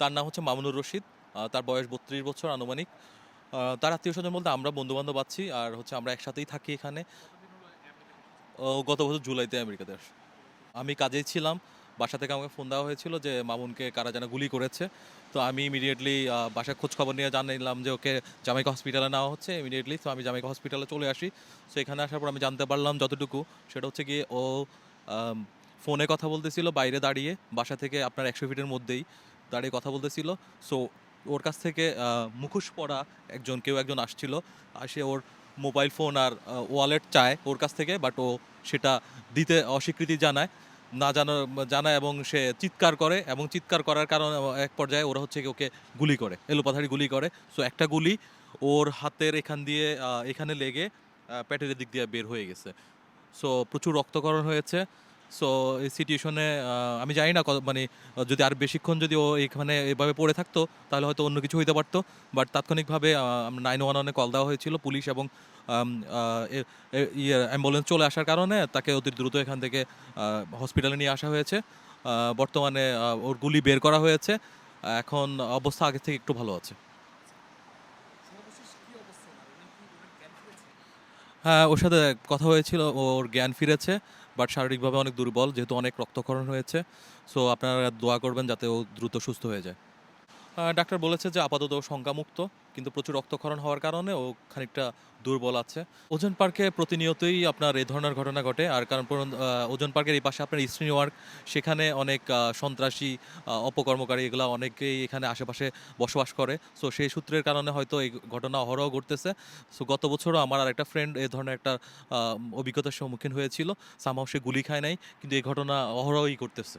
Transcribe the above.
তার নাম হচ্ছে মামুনুর রশিদ তার বয়স বত্রিশ বছর আনুমানিক। তার আত্মীয় স্বজন বলতে আমরা বন্ধু বান্ধব আছি আর হচ্ছে আমরা একসাথেই থাকি এখানে। গত বছর জুলাইতে আমেরিকাতে আসে। আমি কাজেই ছিলাম, বাসা থেকে আমাকে ফোন দেওয়া হয়েছিল যে মামুনকে কারা যেন গুলি করেছে। তো আমি ইমিডিয়েটলি বাসায় খোঁজ খবর নিয়ে জানলাম যে ওকে জামাইকা হসপিটালে নেওয়া হচ্ছে ইমিডিয়েটলি তো আমি জামাইকা হসপিটালে চলে আসি। তো এখানে আসার পর আমি জানতে পারলাম যতটুকু, সেটা হচ্ছে গিয়ে ও ফোনে কথা বলতেছিল, বাইরে দাঁড়িয়ে, বাসা থেকে আপনার একশো ফিটের মধ্যেই। দাঁড়িয়ে কথা বলতেছিল। সো ওর কাছ থেকে মুখোশ পরা একজন, কেউ একজন আসছিল। আসে ওর মোবাইল ফোন আর ওয়ালেট চায় ওর কাছ থেকে বাট ও সেটা দিতে অস্বীকৃতি জানায়। না জানা, জানায় এবং সে চিৎকার করে এবং চিৎকার করার কারণে এক পর্যায়ে ওরা হচ্ছে ওকে গুলি করে, এলোপাথারি গুলি করে। সো একটা গুলি ওর হাতের এখান দিয়ে এখানে লেগে প্যাটের দিক দিয়ে বের হয়ে গেছে। সো প্রচুর রক্তকরণ হয়েছে। সো এই সিচুয়েশনে আমি জানি না মানে যদি আর বেশিক্ষণ যদি ও এখানে এভাবে পড়ে থাকতো, তাহলে হয়তো অন্য কিছু হইতে পারতো। বাট তাৎক্ষণিকভাবে নাইন ওয়ান ওয়ানে কল দেওয়া হয়েছিল পুলিশ এবং ইয়ে অ্যাম্বুলেন্স চলে আসার কারণে তাকে অতি দ্রুত এখান থেকে হসপিটালে নিয়ে আসা হয়েছে। বর্তমানে ওর গুলি বের করা হয়েছে। এখন অবস্থা আগে থেকে একটু ভালো আছে। হ্যাঁ ওর সাথে কথা হয়েছিল ওর জ্ঞান ফিরেছে। বাট শারীরিকভাবে অনেক দুর্বল, যেহেতু অনেক রক্তক্ষরণ হয়েছে। সো আপনারা দোয়া করবেন যাতে ও দ্রুত সুস্থ হয়ে যায়। ডাক্তার বলেছে যে আপাতত শঙ্কামুক্ত কিন্তু প্রচুর রক্তক্ষরণ হওয়ার কারণে ও খানিকটা দুর্বল আছে। ওজন পার্কে প্রতিনিয়তই আপনার এই ধরনের ঘটনা ঘটে। আর কারণ ওজন পার্কের এই পাশে আপনার ইস্ট নিউইয়র্ক, সেখানে অনেক সন্ত্রাসী অপকর্মকারী এগুলা অনেকেই এখানে আশেপাশে বসবাস করে। সো সেই সূত্রের কারণে হয়তো এই ঘটনা অহরহ ঘটতেছে। সো গত বছরও আমার আর একটা ফ্রেন্ড এই ধরনের একটা অভিজ্ঞতার সম্মুখীন হয়েছিল। সামাও সে গুলি খায় নাই, কিন্তু এই ঘটনা অহরহই করতেছে